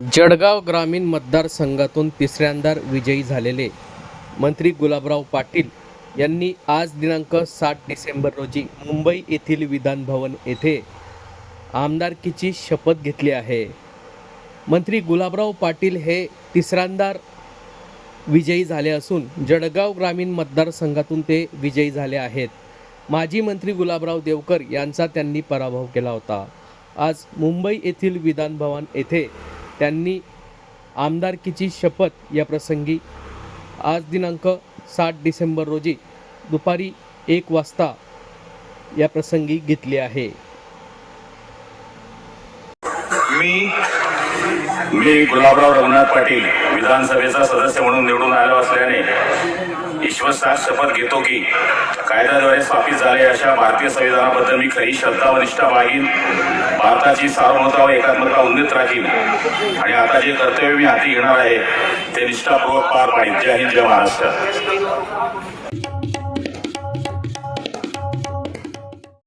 जळगाव ग्रामीण मतदारसंघातून तिसऱ्यांदा विजयी झालेले मंत्री गुलाबराव पाटील यांनी आज दिनांक सात डिसेंबर रोजी मुंबई येथील विधान भवन येथे आमदारकीची शपथ घेतली आहे. मंत्री गुलाबराव पाटील हे तिसऱ्यांदा विजयी झाले असून जळगाव ग्रामीण मतदारसंघातून ते विजयी झाले आहेत. माजी मंत्री गुलाबराव देवकर यांचा त्यांनी पराभव केला होता. आज मुंबई येथील विधान भवन येथे त्यांनी आमदारकीची शपथ या प्रसंगी आज दिनांक सात डिसेंबर रोजी दुपारी एक वाजता या प्रसंगी घेतली आहे. मी मी गुलाबराव रघुनाथ पाटील विधानसभेचा सदस्य म्हणून निवडून आलो असल्याने विश्वासात शपथ घेतो की कायद्याद्वारे स्थापित झाले अशा भारतीय संविधानाबद्दल मी खरी श्रद्धा व निष्ठा बाळगीन. भारताची सार्वभौमता व एकात्मता उन्नीत राहील. आणि आता जे कर्तव्य मी हाती घेणार आहे ते निष्ठापूर्वक पार पाहिजे. जय हिंद जय महाराष्ट्र.